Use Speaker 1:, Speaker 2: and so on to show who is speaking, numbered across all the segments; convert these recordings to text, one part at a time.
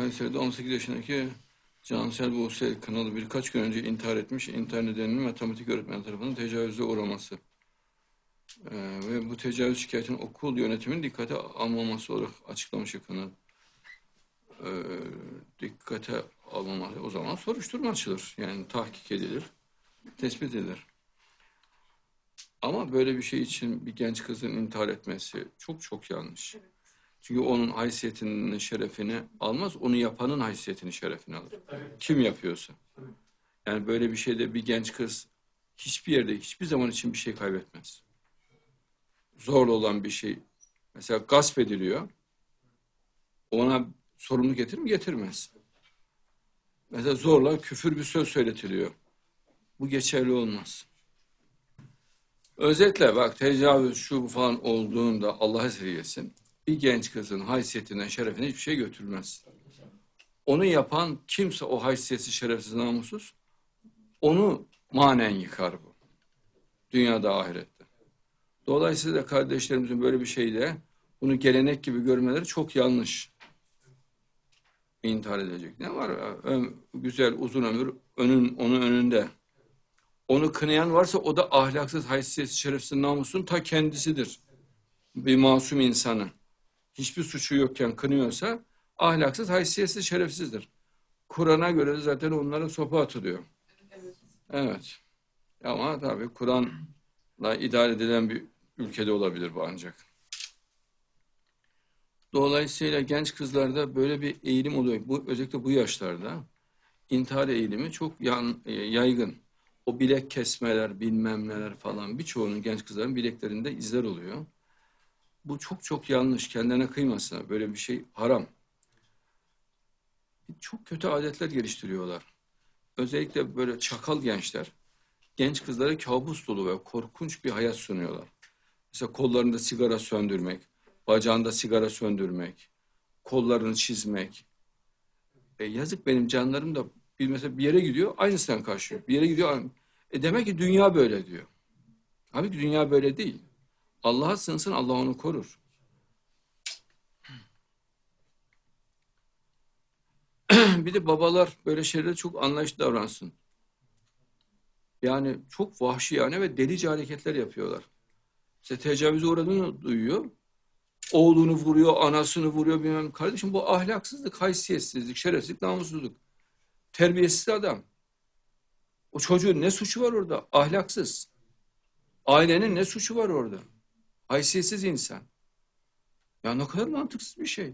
Speaker 1: Kayseri'de 18 yaşındaki Cansel Buse kanalı birkaç gün önce intihar etmiş. İntihar nedeninin matematik öğretmeni tarafından tecavüze uğraması. Ee, ve bu tecavüz şikayetini okul yönetiminin dikkate almaması olarak açıklamış yakını. Ee, dikkate almaması. O zaman soruşturma açılır. Yani tahkik edilir. Tespit edilir. Ama böyle bir şey için bir genç kızın intihar etmesi çok çok yanlış. Çünkü onun haysiyetinin şerefini almaz, onu yapanın haysiyetini şerefini alır. Kim yapıyorsa. Yani böyle bir şeyde bir genç kız hiçbir yerde, hiçbir zaman için bir şey kaybetmez. Zorla olan bir şey. Mesela gasp ediliyor. Ona sorumluluk getirir mi? Getirmez. Mesela zorla küfür bir söz söyletiliyor. Bu geçerli olmaz. Özetle bak tecavüz şu falan olduğunda Allah esirgesin bir genç kızın haysiyetinden şerefine hiçbir şey götürmez. Onu yapan kimse o haysiyetsiz, şerefsiz, namussuz onu manen yıkar bu. Dünyada ahirette. Dolayısıyla kardeşlerimizin böyle bir şeyde bunu gelenek gibi görmeleri çok yanlış. İntihar edecek. Ne var? Ö- güzel uzun ömür önün, onun önünde. Onu kınayan varsa o da ahlaksız, haysiyetsiz, şerefsiz, namusun ta kendisidir. Bir masum insanı. Hiçbir suçu yokken kınıyorsa ahlaksız, haysiyetsiz, şerefsizdir. Kur'an'a göre de zaten onlara sopa atılıyor. Evet. Ama tabii Kur'an'la idare edilen bir ülkede olabilir bu ancak. Dolayısıyla genç kızlarda böyle bir eğilim oluyor. Bu, özellikle bu yaşlarda intihar eğilimi çok yan, e, yaygın. O bilek kesmeler, bilmem neler falan birçoğunun genç kızların bileklerinde izler oluyor. Bu çok çok yanlış. Kendine kıymasın. Böyle bir şey haram. Çok kötü adetler geliştiriyorlar. Özellikle böyle çakal gençler genç kızlara kabus dolu ve korkunç bir hayat sunuyorlar. Mesela kollarında sigara söndürmek, bacağında sigara söndürmek, kollarını çizmek. E yazık benim canlarım da bir mesela bir yere gidiyor aynısından karşılıyor. Bir yere gidiyor. E demek ki dünya böyle diyor. Halbuki dünya böyle değil. Allah'a sığınsın Allah onu korur. bir de babalar böyle şeylere çok anlayışlı davransın. Yani çok vahşiyane ve delice hareketler yapıyorlar. İşte tecavüze uğradığını duyuyor. Oğlunu vuruyor, anasını vuruyor bilmem. Kardeşim bu ahlaksızlık, haysiyetsizlik, şerefsizlik, namussuzluk. Terbiyesiz adam. O çocuğun ne suçu var orada? Ahlaksız. Ailenin ne suçu var orada? Haysiyetsiz insan. Ya ne kadar mantıksız bir şey.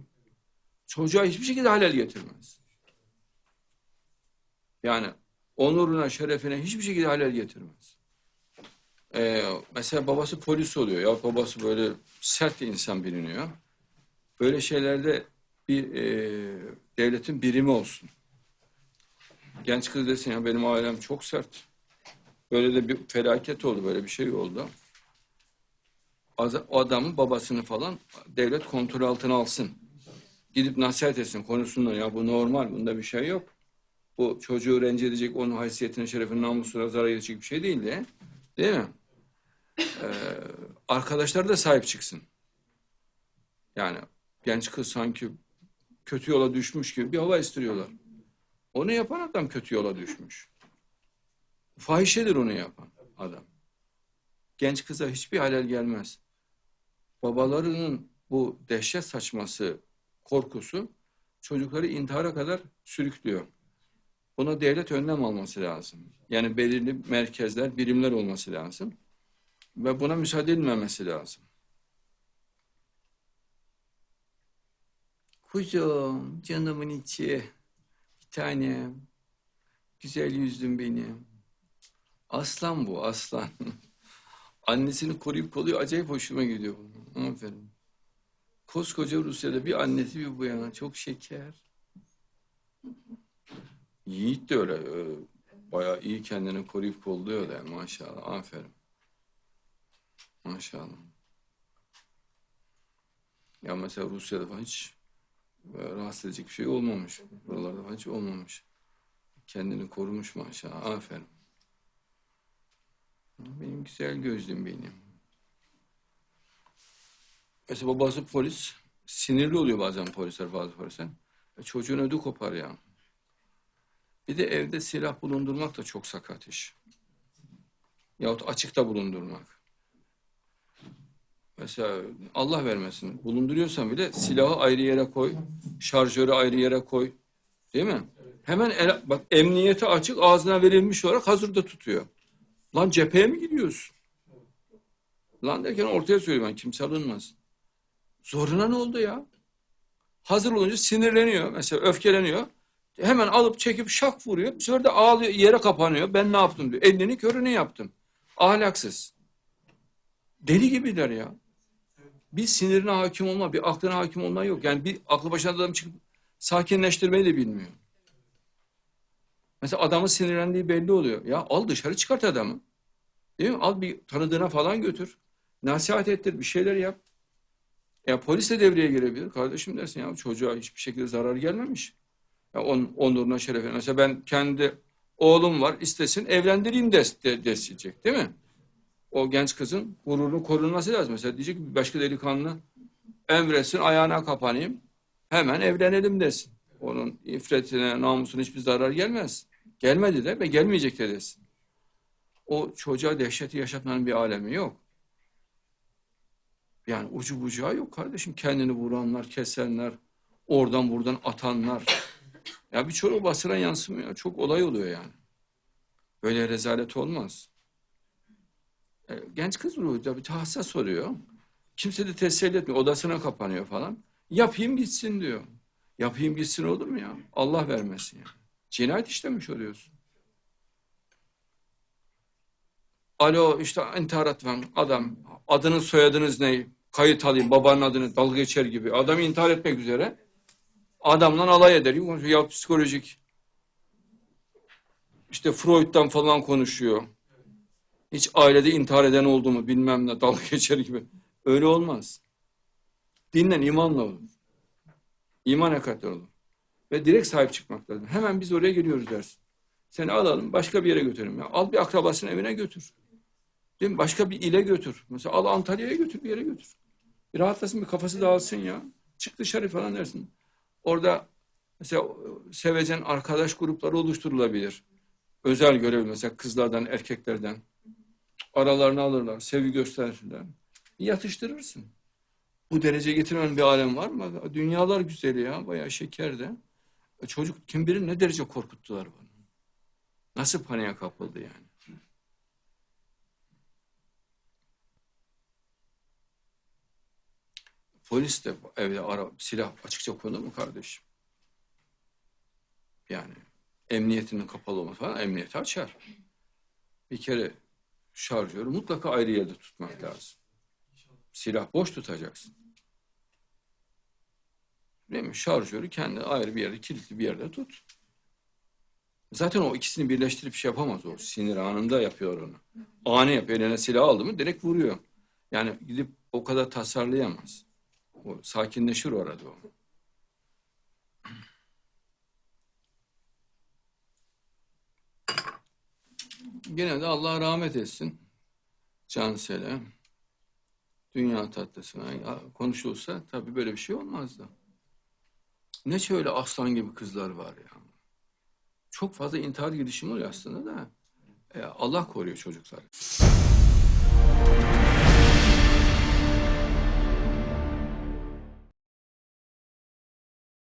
Speaker 1: Çocuğa hiçbir şekilde halel getirmez. Yani onuruna, şerefine hiçbir şekilde halel getirmez. Ee, mesela babası polis oluyor. Ya babası böyle sert insan biliniyor. Böyle şeylerde bir e, devletin birimi olsun. Genç kız desin ya benim ailem çok sert. Böyle de bir felaket oldu, böyle bir şey oldu. O adamın babasını falan devlet kontrol altına alsın. Gidip nasihat etsin, konuşsunlar. Ya bu normal, bunda bir şey yok. Bu çocuğu rencide edecek, onun haysiyetine, şerefine, namusuna zarar edecek bir şey değil de. Değil mi? Ee, arkadaşlar da sahip çıksın. Yani genç kız sanki kötü yola düşmüş gibi bir hava estiriyorlar. Onu yapan adam kötü yola düşmüş. Fahişedir onu yapan adam. Genç kıza hiçbir halel gelmez. Babalarının bu dehşet saçması, korkusu çocukları intihara kadar sürüklüyor. Buna devlet önlem alması lazım. Yani belirli merkezler, birimler olması lazım. Ve buna müsaade edilmemesi lazım. Kuzum, canımın içi, bir tanem, güzel yüzlüm benim. Aslan bu, aslan. Annesini koruyup kolluyor, acayip hoşuma gidiyor bu. Aferin. Koskoca Rusya'da bir annesi bir bu yana, çok şeker. Yiğit de öyle, e, bayağı iyi kendini koruyup kolluyor da maşallah, aferin. Maşallah. Ya mesela Rusya'da falan hiç e, rahatsız edecek bir şey olmamış. Buralarda falan hiç olmamış. Kendini korumuş maşallah, aferin. Benim güzel gözlüm benim. Mesela babası polis. Sinirli oluyor bazen polisler, bazı polisler. E, çocuğun ödü kopar ya. Bir de evde silah bulundurmak da çok sakat iş. Yahut açıkta bulundurmak. Mesela Allah vermesin. Bulunduruyorsan bile silahı ayrı yere koy. Şarjörü ayrı yere koy. Değil mi? Hemen el- bak emniyete açık ağzına verilmiş olarak hazırda tutuyor. Lan cepheye mi gidiyorsun? Lan derken ortaya söylüyorum ben kimse alınmaz. Zoruna ne oldu ya? Hazır olunca sinirleniyor. Mesela öfkeleniyor. Hemen alıp çekip şak vuruyor. Bir sefer de ağlıyor, yere kapanıyor. Ben ne yaptım diyor. Elini körünü yaptım. Ahlaksız. Deli gibiler ya. Bir sinirine hakim olma, bir aklına hakim olma yok. Yani bir aklı başına adam çıkıp sakinleştirmeyi de bilmiyor. Mesela adamın sinirlendiği belli oluyor. Ya al dışarı çıkart adamı. Değil mi? Al bir tanıdığına falan götür. Nasihat ettir, bir şeyler yap. Ya polis de devreye girebilir. Kardeşim dersin ya çocuğa hiçbir şekilde zarar gelmemiş. Ya on, onuruna, şerefine. Mesela ben kendi oğlum var istesin evlendireyim des, de, diyecek değil mi? O genç kızın gururunu korunması lazım. Mesela diyecek ki başka delikanlı emretsin ayağına kapanayım. Hemen evlenelim desin. Onun iffetine, namusuna hiçbir zarar gelmez. Gelmedi de ve gelmeyecek de desin. O çocuğa dehşeti yaşatmanın bir alemi yok. Yani ucu bucağı yok kardeşim. Kendini vuranlar, kesenler, oradan buradan atanlar. Ya bir çoğu basına yansımıyor. Çok olay oluyor yani. Böyle rezalet olmaz. E, genç kız ruhu da bir tahsa soruyor. Kimse de teselli etmiyor. Odasına kapanıyor falan. Yapayım gitsin diyor. Yapayım gitsin olur mu ya? Allah vermesin ya. Cinayet işlemiş oluyorsun. Alo işte intihar etmem. Adam adınız soyadınız ne? Kayıt alayım babanın adını dalga geçer gibi. Adam intihar etmek üzere. Adamla alay eder. Ya psikolojik. İşte Freud'dan falan konuşuyor. Hiç ailede intihar eden oldu mu? Bilmem ne dalga geçer gibi. Öyle olmaz. Dinlen imanla olur iman hakikaten olur. Ve direkt sahip çıkmak lazım. Hemen biz oraya geliyoruz dersin. Seni alalım başka bir yere götürelim ya. Al bir akrabasının evine götür Değil mi? Başka bir ile götür. Mesela al Antalya'ya götür, bir yere götür. Bir rahatlasın, bir kafası dağılsın ya. Çık dışarı falan dersin. Orada mesela sevecen arkadaş grupları oluşturulabilir. Özel görev mesela kızlardan, erkeklerden. Aralarını alırlar, sevgi gösterirler. Yatıştırırsın. Bu derece getiren bir alem var mı? Dünyalar güzeli ya, bayağı şeker de. Çocuk kim bilir ne derece korkuttular bunu. Nasıl paniğe kapıldı yani. Polis de evde ara, silah açıkça konur mu kardeşim? Yani emniyetinin kapalı olması falan emniyeti açar. Bir kere şarjörü mutlaka ayrı yerde tutmak lazım. Silah boş tutacaksın. Değil mi? Şarjörü kendi ayrı bir yerde, kilitli bir yerde tut. Zaten o ikisini birleştirip şey yapamaz o. Sinir anında yapıyor onu. Ani yapıyor. Eline silah aldı mı direkt vuruyor. Yani gidip o kadar tasarlayamaz. O sakinleşir orada o. Gene de Allah rahmet etsin. Cansel'e. Dünya tatlısına konuşulsa tabii böyle bir şey olmazdı. Ne şöyle aslan gibi kızlar var ya. Çok fazla intihar girişimi oluyor aslında da. E, Allah koruyor çocukları.